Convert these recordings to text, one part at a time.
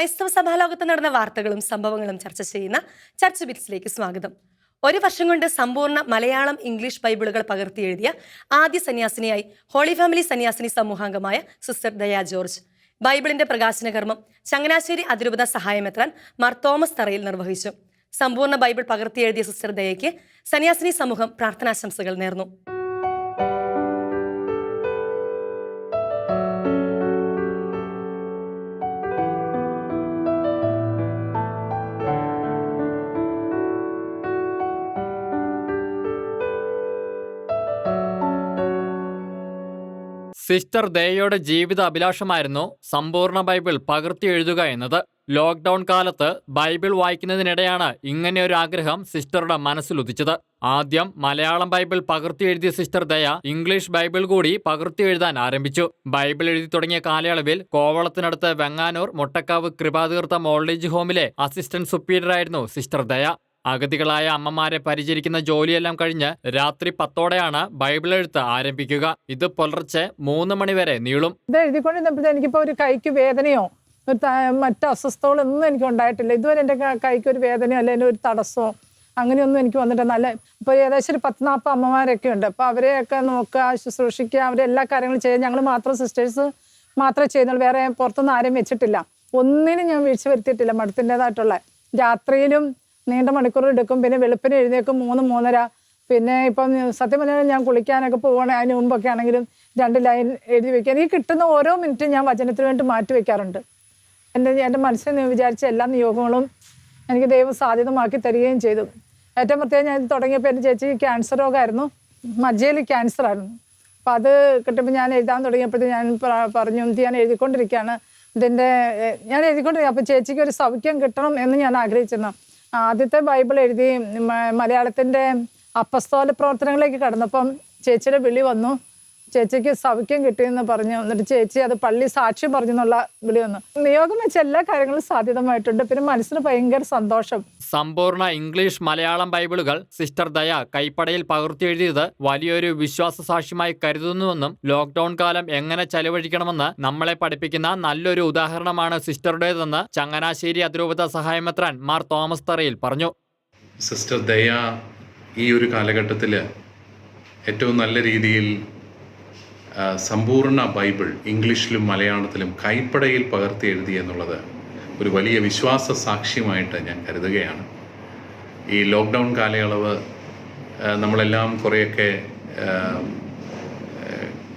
ക്രൈസ്തവ സഭാലോകത്ത് നടന്ന വാർത്തകളും സംഭവങ്ങളും ചർച്ച ചെയ്യുന്ന ചർച്ച് ബിറ്റ്സിലേക്ക് സ്വാഗതം. ഒരു വർഷം കൊണ്ട് സമ്പൂർണ മലയാളം ഇംഗ്ലീഷ് ബൈബിളുകൾ പകർത്തി എഴുതിയ ആദ്യ സന്യാസിനിയായി ഹോളി ഫാമിലി സന്യാസിനി സമൂഹാംഗമായ സിസ്റ്റർ ദയാ ജോർജ്. ബൈബിളിന്റെ പ്രകാശനകർമ്മം ചങ്ങനാശ്ശേരി അതിരൂപത സഹായമെത്രാൻ മാർ തോമസ് തറയിൽ നിർവഹിച്ചു. സമ്പൂർണ ബൈബിൾ പകർത്തി എഴുതിയ സിസ്റ്റർ ദയയ്ക്ക് സന്യാസിനി സമൂഹം പ്രാർത്ഥനാശംസകൾ നേർന്നു. സിസ്റ്റർ ദയയുടെ ജീവിത അഭിലാഷമായിരുന്നു സമ്പൂർണ ബൈബിൾ പകർത്തി എഴുതുക എന്നത്. ലോക്ക്ഡൌൺ കാലത്ത് ബൈബിൾ വായിക്കുന്നതിനിടെയാണ് ഇങ്ങനെ ഒരു ആഗ്രഹം സിസ്റ്ററുടെ മനസ്സിലുദിച്ചത് ആദ്യം മലയാളം ബൈബിൾ പകർത്തി എഴുതിയ സിസ്റ്റർ ദയ ഇംഗ്ലീഷ് ബൈബിൾ കൂടി പകർത്തി എഴുതാൻ ആരംഭിച്ചു. ബൈബിൾ എഴുതി തുടങ്ങിയ കാലയളവിൽ കോവളത്തിനടുത്ത് വെങ്ങാനൂർ മുട്ടക്കാവ് കൃപാതീർത്ഥം ഓൾഡ് ഏജ് ഹോമിലെ അസിസ്റ്റന്റ് സുപ്പീരിയറായിരുന്നു സിസ്റ്റർ ദയ. അഗതികളായ അമ്മമാരെ പരിചരിക്കുന്ന ജോലിയെല്ലാം കഴിഞ്ഞ് രാത്രി പത്തോടെയാണ് ബൈബിൾ എഴുത്ത് ആരംഭിക്കുക. ഇത് പുലർച്ചെ മൂന്ന് മണിവരെ നീളും. ഇത് എഴുതിക്കൊണ്ടിരുന്നപ്പോഴത്തെ എനിക്കിപ്പോൾ ഒരു കൈക്ക് വേദനയോ ഒരു മറ്റ് അസ്വസ്ഥതകളോ ഒന്നും എനിക്ക് ഉണ്ടായിട്ടില്ല ഇതുവരെ എന്റെ കൈക്ക് ഒരു വേദനയോ അല്ലെങ്കിൽ ഒരു തടസ്സമോ അങ്ങനെയൊന്നും എനിക്ക് വന്നിട്ട് നല്ല ഇപ്പോൾ ഏകദേശം ഒരു പത്ത് നാൽപ്പത് അമ്മമാരൊക്കെ ഉണ്ട്. അപ്പോൾ അവരെയൊക്കെ നോക്കുക ശുശ്രൂഷിക്കുക അവരെ എല്ലാ കാര്യങ്ങളും ചെയ്യുക. ഞങ്ങൾ മാത്രം സിസ്റ്റേഴ്സ് മാത്രമേ ചെയ്യുന്നുള്ളൂ. വേറെ പുറത്തുനിന്ന് ആരും വെച്ചിട്ടില്ല. ഒന്നിനും ഞാൻ വീഴ്ച വരുത്തിയിട്ടില്ല. മഠത്തിന്റെതായിട്ടുള്ള രാത്രിയിലും നീണ്ട മണിക്കൂർ എടുക്കും. പിന്നെ വെളുപ്പിന് എഴുന്നേക്കും മൂന്ന് മൂന്നര. പിന്നെ ഇപ്പം സത്യം പറഞ്ഞാൽ ഞാൻ കുളിക്കാനൊക്കെ പോകണേ അതിന് മുമ്പൊക്കെ ആണെങ്കിലും രണ്ട് ലൈൻ എഴുതി വെക്കാൻ. ഈ കിട്ടുന്ന ഓരോ മിനിറ്റും ഞാൻ വചനത്തിന് വേണ്ടി മാറ്റി വെക്കാറുണ്ട്. എന്റെ എന്റെ മനസ്സിൽ നിന്ന് വിചാരിച്ച എല്ലാ നിയോഗങ്ങളും എനിക്ക് ദൈവം സാധ്യതമാക്കി തരികയും ചെയ്തു. ഏറ്റവും പ്രത്യേകം ഞാൻ തുടങ്ങിയപ്പോൾ എന്റെ ചേച്ചി ക്യാൻസർ രോഗമായിരുന്നു. മജ്ജയിൽ ക്യാൻസർ ആയിരുന്നു. അപ്പോൾ അത് കിട്ടുമ്പോൾ ഞാൻ എഴുതാൻ തുടങ്ങിയപ്പോഴത്തേക്ക് ഞാൻ പറഞ്ഞു ഞാൻ എഴുതിക്കൊണ്ടിരിക്കുകയാണ്? ഇതിന്റെ ഞാൻ എഴുതിക്കൊണ്ടിരിക്കുക അപ്പോൾ ചേച്ചിക്ക് ഒരു സൗഖ്യം കിട്ടണം എന്ന് ഞാൻ ആഗ്രഹിച്ചിരുന്നു. ആദ്യത്തെ ബൈബിൾ എഴുതി മലയാളത്തിന്റെ അപ്പസ്തോല പ്രവർത്തനങ്ങളിലേക്ക് കടന്നപ്പം ചേച്ചിയുടെ വിളി വന്നു. ചേച്ചിക്ക് സൗഖ്യം കിട്ടിയെന്ന് പറഞ്ഞു. എന്നിട്ട് ചേച്ചി അത് പള്ളി സാക്ഷി പറഞ്ഞു എന്നുള്ള വിളി വന്നു. നിയോഗം വെച്ച എല്ലാ കാര്യങ്ങളും സാധ്യതമായിട്ടുണ്ട്. പിന്നെ മനസ്സിന് ഭയങ്കര സന്തോഷം. സമ്പൂർണ ഇംഗ്ലീഷ് മലയാളം ബൈബിളുകൾ സിസ്റ്റർ ദയ കൈപ്പടയിൽ പകർത്തിയെഴുതിയത് വലിയൊരു വിശ്വാസ സാക്ഷ്യമായി കരുതുന്നുവെന്നും ലോക്ക്ഡൌൺ കാലം എങ്ങനെ ചെലവഴിക്കണമെന്ന് നമ്മളെ പഠിപ്പിക്കുന്ന നല്ലൊരു ഉദാഹരണമാണ് സിസ്റ്ററുടേതെന്ന് ചങ്ങനാശ്ശേരി അതിരൂപത സഹായമെത്രാൻ മാർ തോമസ് തറയിൽ പറഞ്ഞു. സിസ്റ്റർ ദയ ഈ ഒരു കാലഘട്ടത്തിൽ ഏറ്റവും നല്ല രീതിയിൽ സമ്പൂർണ ബൈബിൾ ഇംഗ്ലീഷിലും മലയാളത്തിലും കൈപ്പടയിൽ പകർത്തി എഴുതി എന്നുള്ളത് ഒരു വലിയ വിശ്വാസ സാക്ഷ്യമായിട്ട് ഞാൻ കരുതുകയാണ്. ഈ ലോക്ക്ഡൗൺ കാലയളവ് നമ്മളെല്ലാം കുറേയൊക്കെ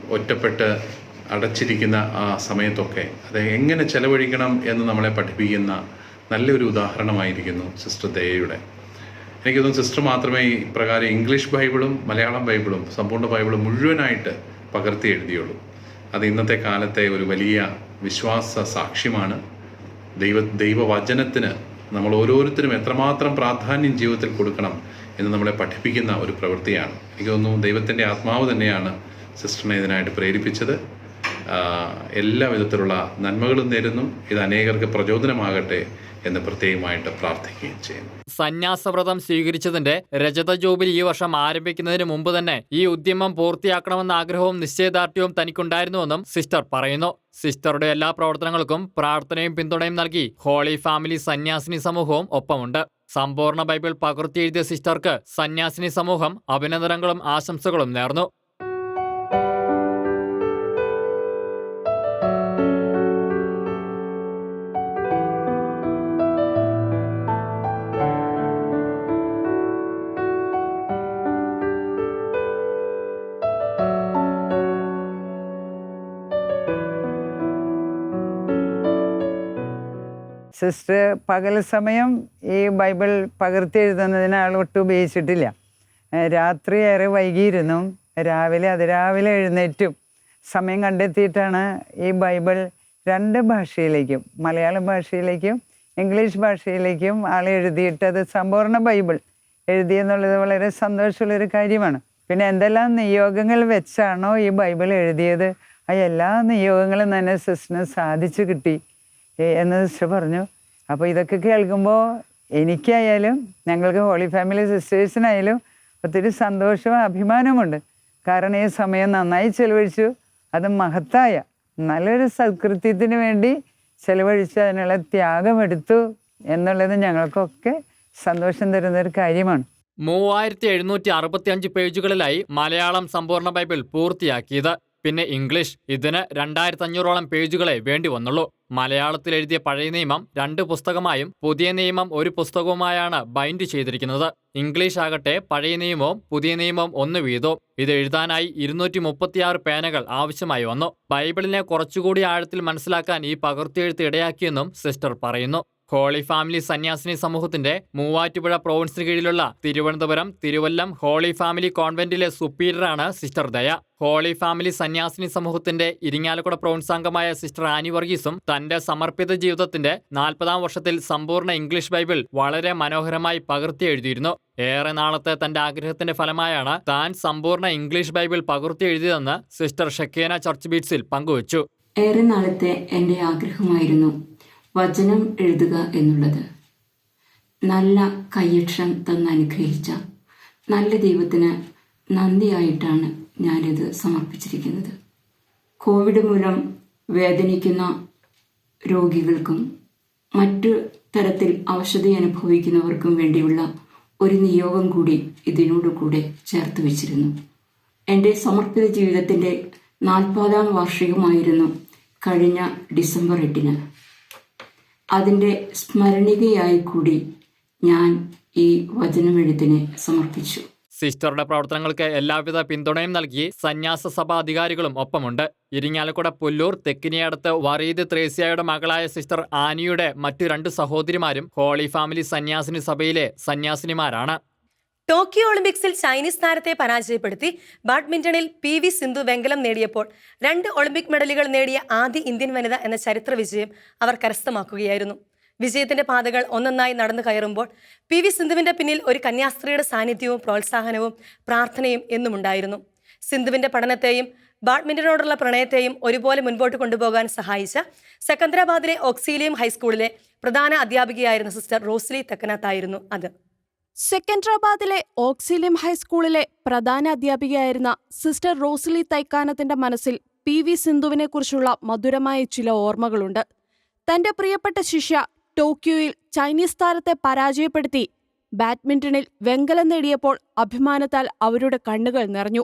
ഒറ്റപ്പെട്ട് അടച്ചിരിക്കുന്ന ആ സമയത്തൊക്കെ അത് എങ്ങനെ ചെലവഴിക്കണം എന്ന് നമ്മളെ പഠിപ്പിക്കുന്ന നല്ലൊരു ഉദാഹരണമായിരിക്കുന്നു സിസ്റ്റർ ദയയുടെ. എനിക്കൊന്നും സിസ്റ്റർ മാത്രമേ ഇപ്രകാരം പ്രകാരം ഇംഗ്ലീഷ് ബൈബിളും മലയാളം ബൈബിളും സമ്പൂർണ ബൈബിളും മുഴുവനായിട്ട് പകർത്തി എഴുതിയുള്ളൂ. അത് ഇന്നത്തെ കാലത്തെ ഒരു വലിയ വിശ്വാസ സാക്ഷ്യമാണ്. ദൈവ ദൈവവചനത്തിന് നമ്മൾ ഓരോരുത്തരും എത്രമാത്രം പ്രാധാന്യം ജീവിതത്തിൽ കൊടുക്കണം എന്ന് നമ്മളെ പഠിപ്പിക്കുന്ന ഒരു പ്രവൃത്തിയാണ്. എനിക്ക് തോന്നുന്നു ദൈവത്തിന്റെ ആത്മാവ് തന്നെയാണ് സിസ്റ്ററിനെ ഇതിനായിട്ട് പ്രേരിപ്പിച്ചത്. എല്ലാ വിധത്തിലുള്ള നന്മകളും നേരുന്നു. ഇത് അനേകർക്ക് പ്രചോദനമാകട്ടെ എന്ന് പ്രത്യേകമായിട്ട് പ്രാർത്ഥിക്കുകയും ചെയ്യുന്നു. സന്യാസവ്രതം സ്വീകരിച്ചതിന്റെ രജത ജൂബിലി ഈ വർഷം ആരംഭിക്കുന്നതിന് മുമ്പ് തന്നെ ഈ ഉദ്യമം പൂർത്തിയാക്കണമെന്ന ആഗ്രഹവും നിശ്ചയദാർഢ്യവും തനിക്കുണ്ടായിരുന്നുവെന്നും സിസ്റ്റർ പറയുന്നു. സിസ്റ്ററുടെ എല്ലാ പ്രവർത്തനങ്ങൾക്കും പ്രാർത്ഥനയും പിന്തുണയും നൽകി ഹോളി ഫാമിലി സന്യാസിനി സമൂഹവും ഒപ്പമുണ്ട്. സമ്പൂർണ ബൈബിൾ പകർത്തിയെഴുതിയ സിസ്റ്റർക്ക് സന്യാസിനി സമൂഹം അഭിനന്ദനങ്ങളും ആശംസകളും നേർന്നു. സിസ്റ്റർ പകൽ സമയം ഈ ബൈബിൾ പകർത്തി എഴുതുന്നതിന് ആൾ ഒട്ടും ഉപയോഗിച്ചിട്ടില്ല. രാത്രി ഏറെ വൈകിയിരുന്നു. രാവിലെ അതിരാവിലെ എഴുന്നേറ്റും സമയം കണ്ടെത്തിയിട്ടാണ് ഈ ബൈബിൾ രണ്ട് ഭാഷയിലേക്കും മലയാള ഭാഷയിലേക്കും ഇംഗ്ലീഷ് ഭാഷയിലേക്കും ആൾ എഴുതിയിട്ട് അത് സമ്പൂർണ ബൈബിൾ. എഴുതിയെന്നുള്ളത് വളരെ സന്തോഷമുള്ളൊരു കാര്യമാണ്. പിന്നെ എന്തെല്ലാം നിയോഗങ്ങൾ വെച്ചാണോ ഈ ബൈബിൾ എഴുതിയത്? ആ എല്ലാ നിയോഗങ്ങളും തന്നെ സിസ്റ്റിന് സാധിച്ചു കിട്ടി. എന്ന് സിസ്റ്റർ പറഞ്ഞു. അപ്പോൾ ഇതൊക്കെ കേൾക്കുമ്പോൾ എനിക്കായാലും ഞങ്ങൾക്ക് ഹോളി ഫാമിലി സിസ്റ്റേഴ്സിനായാലും ഒത്തിരി സന്തോഷവും അഭിമാനമുണ്ട് കാരണം ഈ സമയം നന്നായി ചെലവഴിച്ചു. അത് മഹത്തായ നല്ലൊരു സത്കൃത്യത്തിന് വേണ്ടി ചെലവഴിച്ച് അതിനുള്ള ത്യാഗമെടുത്തു എന്നുള്ളത് ഞങ്ങൾക്കൊക്കെ സന്തോഷം തരുന്ന ഒരു കാര്യമാണ്. മൂവായിരത്തി എഴുന്നൂറ്റി അറുപത്തി അഞ്ച് പേജുകളിലായി മലയാളം സമ്പൂർണ ബൈബിൾ പൂർത്തിയാക്കിയത്. പിന്നെ ഇംഗ്ലീഷ്. ഇതിന് രണ്ടായിരത്തി അഞ്ഞൂറോളം പേജുകളെ വേണ്ടി വന്നുള്ളൂ. മലയാളത്തിൽ എഴുതിയ പഴയ നിയമം രണ്ട് പുസ്തകമായും പുതിയ നിയമം ഒരു പുസ്തകവുമായാണ് ബൈൻഡ് ചെയ്തിരിക്കുന്നത്. ഇംഗ്ലീഷ് ആകട്ടെ പഴയ നിയമവും പുതിയ നിയമവും ഒന്ന് വീതവും ഇത് എഴുതാനായി ഇരുന്നൂറ്റി മുപ്പത്തിയാറ് പേനകൾ ആവശ്യമായി വന്നു. ബൈബിളിനെ കുറച്ചുകൂടി ആഴത്തിൽ മനസ്സിലാക്കാൻ ഈ പകർത്തിയെഴുത്ത് ഇടയാക്കിയെന്നും സിസ്റ്റർ പറയുന്നു. ഹോളി ഫാമിലി സന്യാസിനി സമൂഹത്തിന്റെ മൂവാറ്റുപുഴ പ്രോവിൻസിന് കീഴിലുള്ള തിരുവനന്തപുരം തിരുവല്ലം ഹോളി ഫാമിലി കോൺവെന്റിലെ സുപ്പീരിയറാണ് സിസ്റ്റർ ദയ. ഹോളി ഫാമിലി സന്യാസിനി സമൂഹത്തിന്റെ ഇരിങ്ങാലക്കുട പ്രോവിൻസ് അംഗമായ സിസ്റ്റർ ആനി വർഗീസും തന്റെ സമർപ്പിത ജീവിതത്തിന്റെ നാൽപ്പതാം വർഷത്തിൽ സമ്പൂർണ ഇംഗ്ലീഷ് ബൈബിൾ വളരെ മനോഹരമായി പകർത്തി എഴുതിയിരുന്നു. ഏറെ നാളത്തെ തന്റെ ആഗ്രഹത്തിന്റെ ഫലമായാണ് താൻ സമ്പൂർണ ഇംഗ്ലീഷ് ബൈബിൾ പകർത്തി എഴുതിയതെന്ന് സിസ്റ്റർ ഷക്കേന ചർച്ച് ബീറ്റ്സിൽ പങ്കുവച്ചു. ഏറെ നാളത്തെ എന്റെ ആഗ്രഹമായിരുന്നു. വചനം എഴുതുക എന്നുള്ളത്. നല്ല കയ്യക്ഷരം തന്ന് അനുഗ്രഹിച്ച നല്ല ദൈവത്തിന് നന്ദിയായിട്ടാണ് ഞാനിത് സമർപ്പിച്ചിരിക്കുന്നത്. കോവിഡ് മൂലം വേദനിക്കുന്ന രോഗികൾക്കും മറ്റു തരത്തിൽ അവശത അനുഭവിക്കുന്നവർക്കും വേണ്ടിയുള്ള ഒരു നിയോഗം കൂടി ഇതിനോട് കൂടെ ചേർത്ത് വെച്ചിരുന്നു. എന്റെ സമർപ്പിത ജീവിതത്തിന്റെ നാൽപ്പതാം വാർഷികമായിരുന്നു കഴിഞ്ഞ ഡിസംബർ എട്ടിന്. അതിന്റെ സ്മരണികയായി കൂടി ഞാൻ ഈ വചനമെഴുത്തിനെ സമർപ്പിച്ചു. സിസ്റ്ററുടെ പ്രവർത്തനങ്ങൾക്ക് എല്ലാവിധ പിന്തുണയും നൽകി സന്യാസ സഭാ അധികാരികളും ഒപ്പമുണ്ട്. ഇരിങ്ങാലക്കുട പുല്ലൂർ തെക്കിനിയടുത്ത് വറീദ് ത്രേസ്യയുടെ മകളായ സിസ്റ്റർ ആനിയുടെ മറ്റു രണ്ട് സഹോദരിമാരും ഹോളി ഫാമിലി സന്യാസിനി സഭയിലെ സന്യാസിനിമാരാണ്. ടോക്കിയോ ഒളിമ്പിക്സിൽ ചൈനീസ് താരത്തെ പരാജയപ്പെടുത്തി ബാഡ്മിന്റണിൽ പി വി സിന്ധു വെങ്കലം നേടിയപ്പോൾ രണ്ട് ഒളിമ്പിക് മെഡലുകൾ നേടിയ ആദ്യ ഇന്ത്യൻ വനിത എന്ന ചരിത്ര വിജയം അവർ കരസ്ഥമാക്കുകയായിരുന്നു. വിജയത്തിന്റെ പാതകൾ ഒന്നൊന്നായി നടന്നു കയറുമ്പോൾ പി വി സിന്ധുവിന്റെ പിന്നിൽ ഒരു കന്യാസ്ത്രീയുടെ സാന്നിധ്യവും പ്രോത്സാഹനവും പ്രാർത്ഥനയും എന്നുമുണ്ടായിരുന്നു. സിന്ധുവിന്റെ പഠനത്തെയും ബാഡ്മിന്റനോടുള്ള പ്രണയത്തെയും ഒരുപോലെ മുൻപോട്ട് കൊണ്ടുപോകാൻ സഹായിച്ച സെക്കന്ദരാബാദിലെ ഓക്സീലിയം ഹൈസ്കൂളിലെ പ്രധാന അധ്യാപികയായിരുന്ന സിസ്റ്റർ റോസ്ലി തെക്കനാത്തായിരുന്നു അത്. സെക്കൻഡറാബാദിലെ ഓക്സിലിയം ഹൈസ്കൂളിലെ പ്രധാന അധ്യാപികയായിരുന്ന സിസ്റ്റർ റോസ്ലി തൈക്കാനത്തിന്റെ മനസ്സിൽ പി വി സിന്ധുവിനെക്കുറിച്ചുള്ള മധുരമായ ചില ഓർമ്മകളുണ്ട്. തന്റെ പ്രിയപ്പെട്ട ശിഷ്യ ടോക്കിയോയിൽ ചൈനീസ് താരത്തെ പരാജയപ്പെടുത്തി ബാഡ്മിന്റണിൽ വെങ്കലം നേടിയപ്പോൾ അഭിമാനത്താൽ അവരുടെ കണ്ണുകൾ നിറഞ്ഞു.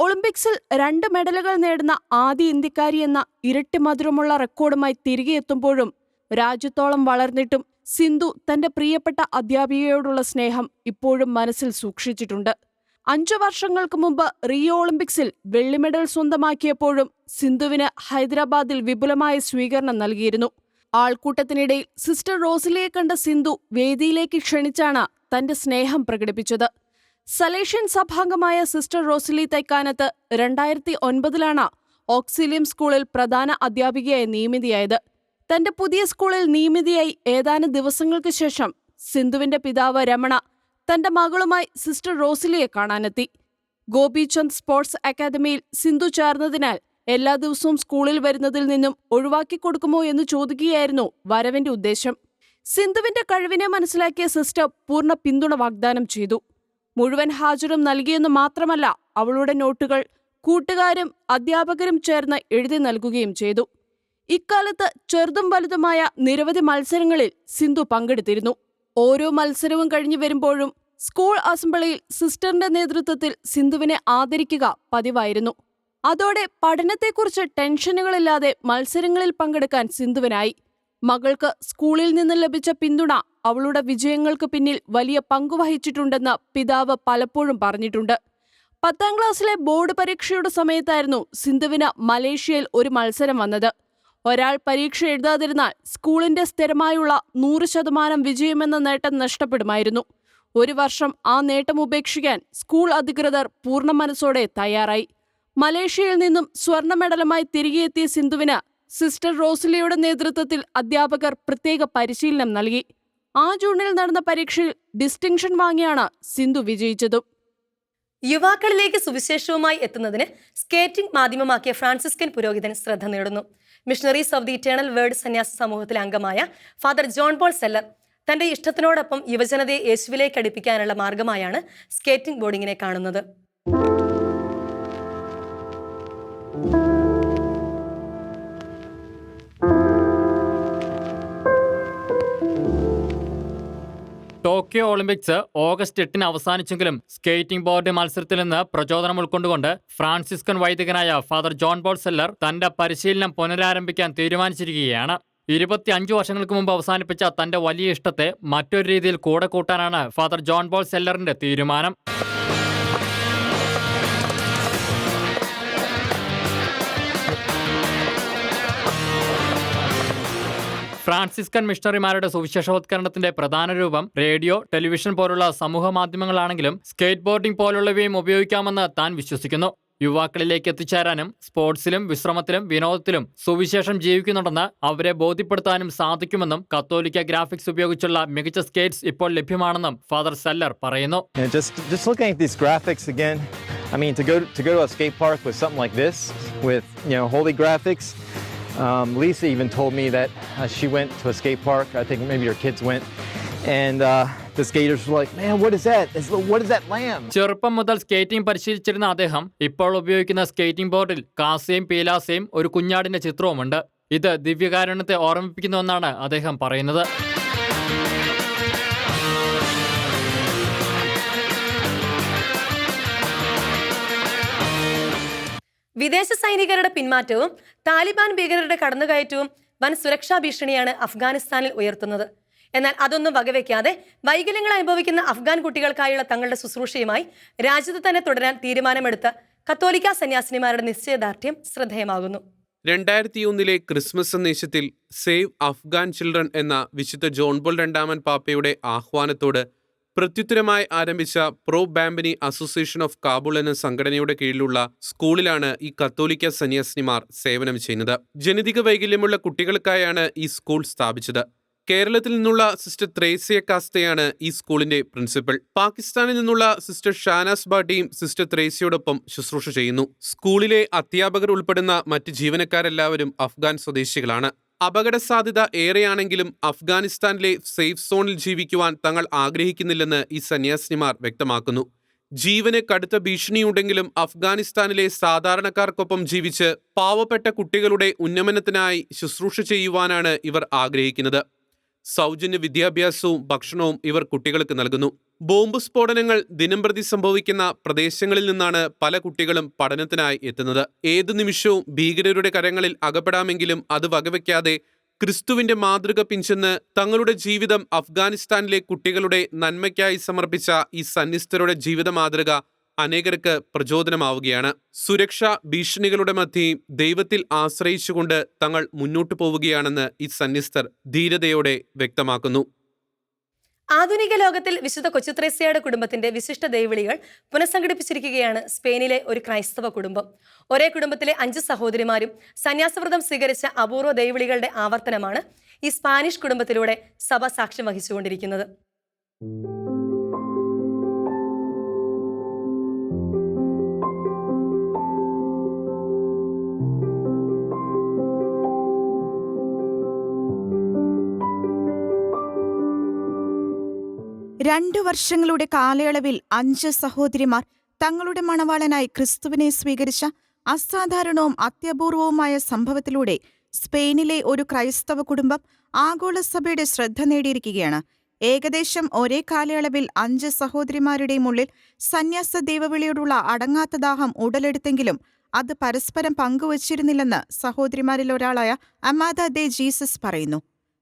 ഒളിമ്പിക്സിൽ രണ്ട് മെഡലുകൾ നേടുന്ന ആദ്യ ഇന്ത്യക്കാരി എന്ന ഇരട്ടി മധുരമുള്ള റെക്കോർഡുമായി തിരികെ എത്തുമ്പോഴും രാജ്യത്തോളം വളർന്നിട്ടും സിന്ധു തന്റെ പ്രിയപ്പെട്ട അധ്യാപികയോടുള്ള സ്നേഹം ഇപ്പോഴും മനസ്സിൽ സൂക്ഷിച്ചിട്ടുണ്ട്. അഞ്ചു വർഷങ്ങൾക്ക് മുമ്പ് റിയോ ഒളിമ്പിക്സിൽ വെള്ളി മെഡൽ സ്വന്തമാക്കിയപ്പോഴും സിന്ധുവിന് ഹൈദരാബാദിൽ വിപുലമായ സ്വീകരണം നൽകിയിരുന്നു. ആൾക്കൂട്ടത്തിനിടയിൽ സിസ്റ്റർ റോസിലിയെ കണ്ട സിന്ധു വേദിയിലേക്ക് ക്ഷണിച്ചാണ് തന്റെ സ്നേഹം പ്രകടിപ്പിച്ചത്. സലേഷ്യൻ സഭാംഗമായ സിസ്റ്റർ റോസിലി തൈക്കാനത്ത് രണ്ടായിരത്തി ഒൻപതിലാണ് ഓക്സിലിയം സ്കൂളിൽ പ്രധാന അധ്യാപികയായി നിയമിതയായത്. തന്റെ പുതിയ സ്കൂളിൽ നിയമിതയായി ഏതാനും ദിവസങ്ങൾക്ക് ശേഷം സിന്ധുവിന്റെ പിതാവ് രമണ തന്റെ മകളുമായി സിസ്റ്റർ റോസിലിയെ കാണാനെത്തി. ഗോപിചന്ദ് സ്പോർട്സ് അക്കാദമിയിൽ സിന്ധു ചേർന്നതിനാൽ എല്ലാ ദിവസവും സ്കൂളിൽ വരുന്നതിൽ നിന്നും ഒഴിവാക്കി കൊടുക്കുമോ എന്ന് ചോദിക്കുകയായിരുന്നു വരവിന്റെ ഉദ്ദേശം. സിന്ധുവിന്റെ കഴിവിനെ മനസ്സിലാക്കിയ സിസ്റ്റർ പൂർണ പിന്തുണ വാഗ്ദാനം ചെയ്തു. മുഴുവൻ ഹാജരും നൽകിയെന്ന് മാത്രമല്ല അവളുടെ നോട്ടുകൾ കൂട്ടുകാരും അധ്യാപകരും ചേർന്ന് എഴുതി നൽകുകയും ചെയ്തു. ഇക്കാലത്ത് ചെറുതും വലുതുമായ നിരവധി മത്സരങ്ങളിൽ സിന്ധു പങ്കെടുത്തിരുന്നു. ഓരോ മത്സരവും കഴിഞ്ഞു വരുമ്പോഴും സ്കൂൾ അസംബ്ലിയിൽ സിസ്റ്ററിന്റെ നേതൃത്വത്തിൽ സിന്ധുവിനെ ആദരിക്കുക പതിവായിരുന്നു. അതോടെ പഠനത്തെക്കുറിച്ച് ടെൻഷനുകളില്ലാതെ മത്സരങ്ങളിൽ പങ്കെടുക്കാൻ സിന്ധുവിനായി. മകൾക്ക് സ്കൂളിൽ നിന്ന് ലഭിച്ച പിന്തുണ അവളുടെ വിജയങ്ങൾക്ക് പിന്നിൽ വലിയ പങ്കുവഹിച്ചിട്ടുണ്ടെന്ന് പിതാവ് പലപ്പോഴും പറഞ്ഞിട്ടുണ്ട്. പത്താം ക്ലാസ്സിലെ ബോർഡ് പരീക്ഷയുടെ സമയത്തായിരുന്നു സിന്ധുവിന് മലേഷ്യയിൽ ഒരു മത്സരം വന്നത്. ഒരാൾ പരീക്ഷ എഴുതാതിരുന്നാൽ സ്കൂളിന്റെ സ്ഥിരമായുള്ള നൂറ് ശതമാനം വിജയമെന്ന നേട്ടം നഷ്ടപ്പെടുമായിരുന്നു. ഒരു വർഷം ആ നേട്ടം ഉപേക്ഷിക്കാൻ സ്കൂൾ അധികൃതർ പൂർണ മനസ്സോടെ തയ്യാറായി. മലേഷ്യയിൽ നിന്നും സ്വർണ മെഡലുമായി തിരികെ എത്തിയ സിന്ധുവിന് സിസ്റ്റർ റോസിലിയുടെ നേതൃത്വത്തിൽ അധ്യാപകർ പ്രത്യേക പരിശീലനം നൽകി. ആ ജൂണിൽ നടന്ന പരീക്ഷയിൽ ഡിസ്റ്റിങ്ഷൻ വാങ്ങിയാണ് സിന്ധു വിജയിച്ചതും. യുവാക്കളിലേക്ക് സുവിശേഷവുമായി എത്തുന്നതിന് സ്കേറ്റിംഗ് മാധ്യമമാക്കിയ ഫ്രാൻസിസ്കൻ പുരോഹിതൻ ശ്രദ്ധ നേടുന്നു. Missionaries of the eternal word സന്യാസ സമൂഹത്തിലെ അംഗമായ ഫാദർ ജോൺ പോൾ സെല്ലർ തന്റെ ഇഷ്ടത്തിനോടൊപ്പം യുവജനതയെ യേശുവിലേക്ക് അടുപ്പിക്കാനുള്ള മാർഗമായാണ് സ്കേറ്റിംഗ് ബോർഡിങ്ങിനെ കാണുന്നത്. ടോക്കിയോ ഒളിമ്പിക്സ് ഓഗസ്റ്റ് എട്ടിന് അവസാനിച്ചെങ്കിലും സ്കേറ്റിംഗ് ബോർഡ് മത്സരത്തിൽ നിന്ന് പ്രചോദനം ഉൾക്കൊണ്ടുകൊണ്ട് ഫ്രാൻസിസ്കൻ വൈദികനായ ഫാദർ ജോൺ ബോൾ സെല്ലർ തന്റെ പരിശീലനം പുനരാരംഭിക്കാൻ തീരുമാനിച്ചിരിക്കുകയാണ്. ഇരുപത്തിയഞ്ചു വർഷങ്ങൾക്ക് മുമ്പ് അവസാനിപ്പിച്ച തന്റെ വലിയ ഇഷ്ടത്തെ മറ്റൊരു രീതിയിൽ കൂടെ കൂട്ടാനാണ് ഫാദർ ജോൺ ബോൾ സെല്ലറിന്റെ തീരുമാനം. ഫ്രാൻസിസ്കൻ മിഷണറിമാരുടെ സുവിശേഷവത്കരണത്തിന്റെ പ്രധാന രൂപം റേഡിയോ ടെലിവിഷൻ പോലുള്ള സമൂഹ മാധ്യമങ്ങളാണെങ്കിലും സ്കേറ്റ് ബോർഡിംഗ് പോലുള്ളവയും ഉപയോഗിക്കാമെന്ന് താൻ വിശ്വസിക്കുന്നു യുവാക്കളിലേക്ക് എത്തിച്ചേരാനും സ്പോർട്സിലും വിശ്രമത്തിലും വിനോദത്തിലും സുവിശേഷം ജീവിക്കുന്നുണ്ടെന്ന് അവരെ ബോധ്യപ്പെടുത്താനും സാധിക്കുമെന്നും കത്തോലിക്ക ഗ്രാഫിക്സ് ഉപയോഗിച്ചുള്ള മികച്ച സ്കേറ്റ്സ് ഇപ്പോൾ ലഭ്യമാണെന്നും ഫാദർ സെല്ലർ പറയുന്നു I mean to go to go to a skate park with something like this, with you know holy graphics. Um, Lisa even told me that uh, she went to a skate park. I think maybe her kids went, and uh, the skaters were like, "Man, what is that? It's, What is that lamb?" ചെറുപ്പം മുതൽ skating പരിശീലിച്ചിരുന്ന അദ്ദേഹം ഇപ്പോൾ ഉപയോഗിക്കുന്ന skating ബോർഡിൽ കാസയും പീലാസയും ഒരു കുഞ്ഞാടിന്റെ ചിത്രവുമുണ്ട് ഇത് ദിവ്യകാരുണ്യത്തെ ഓർമ്മിപ്പിക്കുന്നുവെന്നാണ് അദ്ദേഹം പറയുന്നത് വിദേശ സൈനികരുടെ പിന്മാറ്റവും താലിബാൻ ഭീകരരുടെ കടന്നുകയറ്റവും വൻ സുരക്ഷാ ഭീഷണിയാണ് അഫ്ഗാനിസ്ഥാനിൽ ഉയർത്തുന്നത്. എന്നാൽ അതൊന്നും വകവെക്കാതെ വൈകല്യങ്ങൾ അനുഭവിക്കുന്ന അഫ്ഗാൻ കുട്ടികൾക്കായുള്ള തങ്ങളുടെ ശുശ്രൂഷയുമായി രാജ്യത്ത് തന്നെ തുടരാൻ തീരുമാനമെടുത്ത കത്തോലിക്ക സന്യാസിനിമാരുടെ നിശ്ചയദാർഢ്യം ശ്രദ്ധേയമാകുന്നു. രണ്ടായിരത്തി ഒന്നിലെ ക്രിസ്മസ് സന്ദേശത്തിൽ സേവ് അഫ്ഗാൻ ചിൽഡ്രൻ എന്ന വിശുദ്ധ ജോൺ പോൾ രണ്ടാമൻ പാപ്പയുടെ ആഹ്വാനത്തോട് പ്രത്യുത്തരമായി ആരംഭിച്ച pro Bambini association of Kabul എന്ന സംഘടനയുടെ കീഴിലുള്ള സ്കൂളിലാണ് ഈ കത്തോലിക്ക സന്യാസിനിമാർ സേവനം ചെയ്യുന്നത്. ജനിതക വൈകല്യമുള്ള കുട്ടികൾക്കായാണ് ഈ സ്കൂൾ സ്ഥാപിച്ചത്. കേരളത്തിൽ നിന്നുള്ള സിസ്റ്റർ ത്രേസ്യ കാസ്തയാണ് ഈ സ്കൂളിന്റെ പ്രിൻസിപ്പൽ. പാകിസ്ഥാനിൽ നിന്നുള്ള സിസ്റ്റർ ഷാനാസ് ബാട്ടിയും സിസ്റ്റർ ത്രേസ്യയോടൊപ്പം ശുശ്രൂഷ ചെയ്യുന്നു. സ്കൂളിലെ അധ്യാപകർ ഉൾപ്പെടുന്ന മറ്റ് ജീവനക്കാരെല്ലാവരും അഫ്ഗാൻ സ്വദേശികളാണ്. അപകട സാധ്യത ഏറെയാണെങ്കിലും അഫ്ഗാനിസ്ഥാനിലെ സേഫ് സോണിൽ ജീവിക്കുവാൻ തങ്ങൾ ആഗ്രഹിക്കുന്നില്ലെന്ന് ഈ സന്യാസിനിമാർ വ്യക്തമാക്കുന്നു. ജീവന് കടുത്ത ഭീഷണിയുണ്ടെങ്കിലും അഫ്ഗാനിസ്ഥാനിലെ സാധാരണക്കാർക്കൊപ്പം ജീവിച്ച് പാവപ്പെട്ട കുട്ടികളുടെ ഉന്നമനത്തിനായി ശുശ്രൂഷ ചെയ്യുവാനാണ് ഇവർ ആഗ്രഹിക്കുന്നത്. സൗജന്യ വിദ്യാഭ്യാസവും ഭക്ഷണവും ഇവർ കുട്ടികൾക്ക് നൽകുന്നു. ബോംബ് സ്ഫോടനങ്ങൾ ദിനംപ്രതി സംഭവിക്കുന്ന പ്രദേശങ്ങളിൽ നിന്നാണ് പല കുട്ടികളും പഠനത്തിനായി എത്തുന്നത്. ഏതു നിമിഷവും ഭീകരരുടെ കരങ്ങളിൽ അകപ്പെടാമെങ്കിലും അത് വകവയ്ക്കാതെ ക്രിസ്തുവിന്റെ മാതൃക പിഞ്ചെന്ന് തങ്ങളുടെ ജീവിതം അഫ്ഗാനിസ്ഥാനിലെ കുട്ടികളുടെ നന്മയ്ക്കായി സമർപ്പിച്ച ഈ സന്യസ്തരുടെ ജീവിത മാതൃക അനേകർക്ക് പ്രചോദനമാവുകയാണ്. സുരക്ഷാ ഭീഷണികളുടെ മധ്യയും ദൈവത്തിൽ ആശ്രയിച്ചുകൊണ്ട് തങ്ങൾ മുന്നോട്ടു പോവുകയാണെന്ന് ഈ സന്നിസ്ഥർ ധീരതയോടെ വ്യക്തമാക്കുന്നു. ആധുനിക ലോകത്തിൽ വിശുദ്ധ കൊച്ചുത്രേസ്യയുടെ കുടുംബത്തിന്റെ വിശിഷ്ട ദൈവവിളികൾ പുനഃസംഘടിപ്പിച്ചിരിക്കുകയാണ് സ്പെയിനിലെ ഒരു ക്രൈസ്തവ കുടുംബം. ഒരേ കുടുംബത്തിലെ അഞ്ച് സഹോദരിമാരും സന്യാസവ്രതം സ്വീകരിച്ച അപൂർവ ദൈവവിളികളുടെ ആവർത്തനമാണ് ഈ സ്പാനിഷ് കുടുംബത്തിലൂടെ സഭ സാക്ഷ്യം വഹിച്ചുകൊണ്ടിരിക്കുന്നത്. രണ്ടു വർഷങ്ങളുടെ കാലയളവിൽ അഞ്ച് സഹോദരിമാർ തങ്ങളുടെ മണവാളനായി ക്രിസ്തുവിനെ സ്വീകരിച്ച അസാധാരണവും അത്യപൂർവവുമായ സംഭവത്തിലൂടെ സ്പെയിനിലെ ഒരു ക്രൈസ്തവ കുടുംബം ആഗോളസഭയുടെ ശ്രദ്ധ നേടിയിരിക്കുകയാണ്. ഏകദേശം ഒരേ കാലയളവിൽ അഞ്ച് സഹോദരിമാരുടെയും ഉള്ളിൽ സന്യാസ ദൈവവിളിയോടുള്ള അടങ്ങാത്ത ദാഹം ഉടലെടുത്തെങ്കിലും അത് പരസ്പരം പങ്കുവച്ചിരുന്നില്ലെന്ന് സഹോദരിമാരിൽ ഒരാളായ അമാദ ദേ ജീസസ് പറയുന്നു.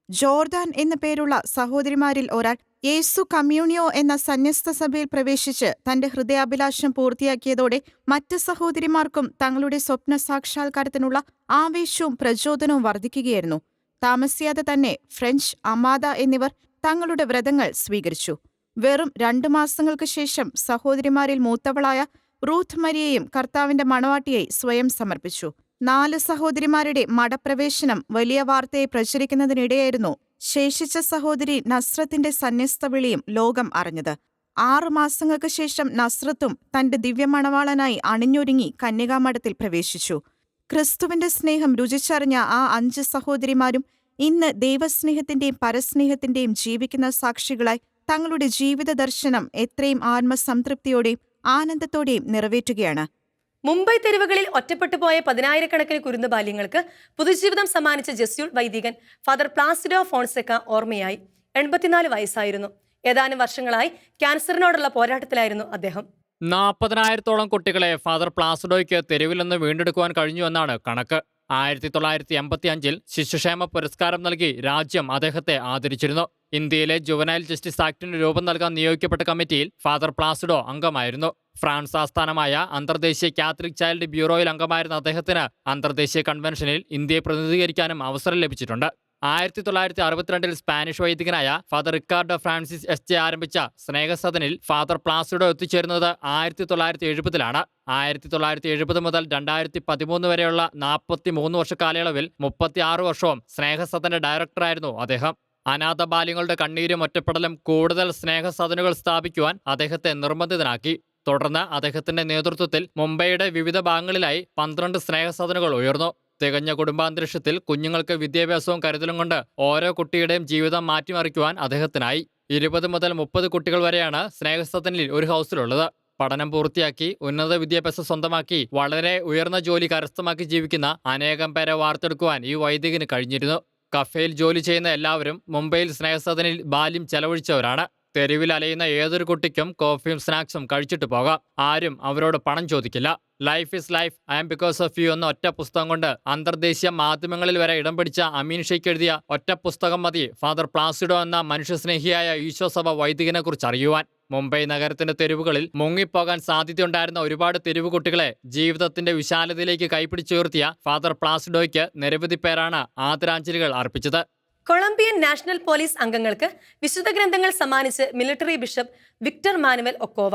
ജോർദാൻ എന്ന പേരുള്ള സഹോദരിമാരിൽ ഒരാൾ യേസു കമ്മ്യൂണിയോ എന്ന സന്യസ്ത സഭയിൽ പ്രവേശിച്ച് തന്റെ ഹൃദയാഭിലാഷം പൂർത്തിയാക്കിയതോടെ മറ്റ് സഹോദരിമാർക്കും തങ്ങളുടെ സ്വപ്ന സാക്ഷാത്കാരത്തിനുള്ള ആവേശവും പ്രചോദനവും വർദ്ധിക്കുകയായിരുന്നു. താമസിയാതെ തന്നെ ഫ്രഞ്ച് അമാദ എന്നിവർ തങ്ങളുടെ വ്രതങ്ങൾ സ്വീകരിച്ചു. വെറും രണ്ടു മാസങ്ങൾക്ക് ശേഷം സഹോദരിമാരിൽ മൂത്തവളായ റൂത്ത് മരിയയും കർത്താവിന്റെ മണവാട്ടിയായി സ്വയം സമർപ്പിച്ചു. നാല് സഹോദരിമാരുടെ മഠപ്രവേശനം വലിയ വാർത്തയെ പ്രചരിക്കുന്നതിനിടെയായിരുന്നു ശേഷിച്ച സഹോദരി നസ്രത്തിന്റെ സന്യസ്ത വിളിയും ലോകം അറിഞ്ഞത്. ആറു മാസങ്ങൾക്ക് ശേഷം നസ്രത്തും തന്റെ ദിവ്യമണവാളനായി അണിഞ്ഞൊരുങ്ങി കന്യകാമഠത്തിൽ പ്രവേശിച്ചു. ക്രിസ്തുവിന്റെ സ്നേഹം രുചിച്ചറിഞ്ഞ ആ അഞ്ച് സഹോദരിമാരും ഇന്ന് ദൈവസ്നേഹത്തിന്റെയും പരസ്നേഹത്തിന്റെയും ജീവിക്കുന്ന സാക്ഷികളായി തങ്ങളുടെ ജീവിത ദർശനം എത്രയും ആത്മസംതൃപ്തിയോടെയും ആനന്ദത്തോടെയും നിറവേറ്റുകയാണ്. മുംബൈ തെരുവുകളിൽ ഒറ്റപ്പെട്ടു പോയ പതിനായിരക്കണക്കിന് കുരുന്ന് ബാല്യങ്ങൾക്ക് പുതുജീവിതം സമ്മാനിച്ച ജസ്യൂൾ വൈദികൻ ഫാദർ പ്ലാസിഡോ ഫോൺസെക്ക ഓർമ്മയായി. എൺപത്തിനാല് വയസ്സായിരുന്നു. ഏതാനും വർഷങ്ങളായി ക്യാൻസറിനോടുള്ള പോരാട്ടത്തിലായിരുന്നു അദ്ദേഹം. നാൽപ്പതിനായിരത്തോളം കുട്ടികളെ ഫാദർ പ്ലാസിഡോയ്ക്ക് തെരുവിൽ നിന്ന് വീണ്ടെടുക്കുവാൻ കഴിഞ്ഞുവെന്നാണ് കണക്ക്. ആയിരത്തി തൊള്ളായിരത്തി എൺപത്തി അഞ്ചിൽ ശിശുക്ഷേമ പുരസ്കാരം നൽകി രാജ്യം അദ്ദേഹത്തെ ആദരിച്ചിരുന്നു. ഇന്ത്യയിലെ ജുവനൈൽ ജസ്റ്റിസ് ആക്ടിന് രൂപം നൽകാൻ നിയോഗിക്കപ്പെട്ട കമ്മിറ്റിയിൽ ഫാദർ പ്ലാസിഡോ അംഗമായിരുന്നു. ഫ്രാൻസ് ആസ്ഥാനമായ അന്തർദേശീയ കാത്തലിക് ചൈൽഡ് ബ്യൂറോയിൽ അംഗമായിരുന്ന അദ്ദേഹത്തിന് അന്തർദേശീയ കൺവെൻഷനിൽ ഇന്ത്യയെ പ്രതിനിധീകരിക്കാനും അവസരം ലഭിച്ചിട്ടുണ്ട്. ആയിരത്തി തൊള്ളായിരത്തി അറുപത്തിരണ്ടിൽ Spanish വൈദികനായ father Ricardo Francis S J ആരംഭിച്ച സ്നേഹസദനിൽ ഫാദർ പ്ലാസിഡോ എത്തിച്ചേരുന്നത് ആയിരത്തി തൊള്ളായിരത്തി എഴുപതിലാണ് ആയിരത്തി തൊള്ളായിരത്തി എഴുപത് മുതൽ രണ്ടായിരത്തി പതിമൂന്ന് വരെയുള്ള നാൽപ്പത്തി മൂന്ന് വർഷ കാലയളവിൽ മുപ്പത്തി ആറ് വർഷവും സ്നേഹസദന്റെ ഡയറക്ടറായിരുന്നു അദ്ദേഹം. അനാഥ ബാല്യങ്ങളുടെ കണ്ണീരും ഒറ്റപ്പെടലും കൂടുതൽ സ്നേഹസദനുകൾ സ്ഥാപിക്കുവാൻ അദ്ദേഹത്തെ നിർബന്ധിതനാക്കി. തുടർന്ന് അദ്ദേഹത്തിന്റെ നേതൃത്വത്തിൽ മുംബൈയുടെ വിവിധ ഭാഗങ്ങളിലായി പന്ത്രണ്ട് സ്നേഹസാധനകൾ ഉയർന്നു. തികഞ്ഞ കുടുംബാന്തരീക്ഷത്തിൽ കുഞ്ഞുങ്ങൾക്ക് വിദ്യാഭ്യാസവും കരുതലും കൊണ്ട് ഓരോ കുട്ടിയുടെയും ജീവിതം മാറ്റിമറിക്കുവാൻ അദ്ദേഹത്തിനായി. ഇരുപത് മുതൽ മുപ്പത് കുട്ടികൾ വരെയാണ് സ്നേഹസദനിൽ ഒരു ഹൗസിലുള്ളത്. പഠനം പൂർത്തിയാക്കി ഉന്നത വിദ്യാഭ്യാസം സ്വന്തമാക്കി വളരെ ഉയർന്ന ജോലി കരസ്ഥമാക്കി ജീവിക്കുന്ന അനേകം പേരെ വാർത്തെടുക്കുവാൻ ഈ വൈദികന് കഴിഞ്ഞിരുന്നു. കഫേയിൽ ജോലി ചെയ്യുന്ന എല്ലാവരും മുംബൈയിൽ സ്നേഹസദനിൽ ബാല്യം ചെലവഴിച്ചവരാണ്. തെരുവിൽ അലയുന്ന ഏതൊരു കുട്ടിക്കും കോഫിയും സ്നാക്സും കഴിച്ചിട്ട് പോകാം. ആരും അവരോട് പണം ചോദിക്കില്ല. Life is life I am because of you എന്ന ഒറ്റ പുസ്തകം കൊണ്ട് അന്തർദേശീയ മാധ്യമങ്ങളിൽ വരെ ഇടം പിടിച്ച അമീൻ ഷെയ്ക്ക് എഴുതിയ ഒറ്റ പുസ്തകം മതി. ഫാദർ പ്ലാസിഡോ എന്ന മനുഷ്യസ്നേഹിയായ ഈശോസഭ വൈദികനെ കുറിച്ച് അറിയുവാൻ. മുംബൈ നഗരത്തിന്റെ തെരുവുകളിൽ മുങ്ങിപ്പോകാൻ സാധ്യതയുണ്ടായിരുന്ന ഒരുപാട് തെരുവ് കുട്ടികളെ ജീവിതത്തിന്റെ വിശാലതയിലേക്ക് കൈപിടിച്ചുയർത്തിയ ഫാദർ പ്ലാസിഡോയ്ക്ക് നിരവധി പേരാണ് ആദരാഞ്ജലികൾ അർപ്പിച്ചത്. കൊളംബിയൻ നാഷണൽ പോലീസ് അംഗങ്ങൾക്ക് വിശുദ്ധ ഗ്രന്ഥങ്ങൾ സമ്മാനിച്ച് military bishop Victor Manuel Ochoa.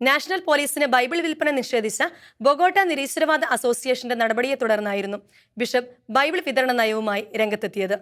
National police Bible വിൽപ്പന നിഷേധിച്ച ബൊഗോട്ട നിരീശ്വരവാദ അസോസിയേഷന്റെ നടപടിയെ തുടർന്നായിരുന്നു ബിഷപ്പ് ബൈബിൾ വിതരണ നയവുമായി രംഗത്തെത്തിയത്.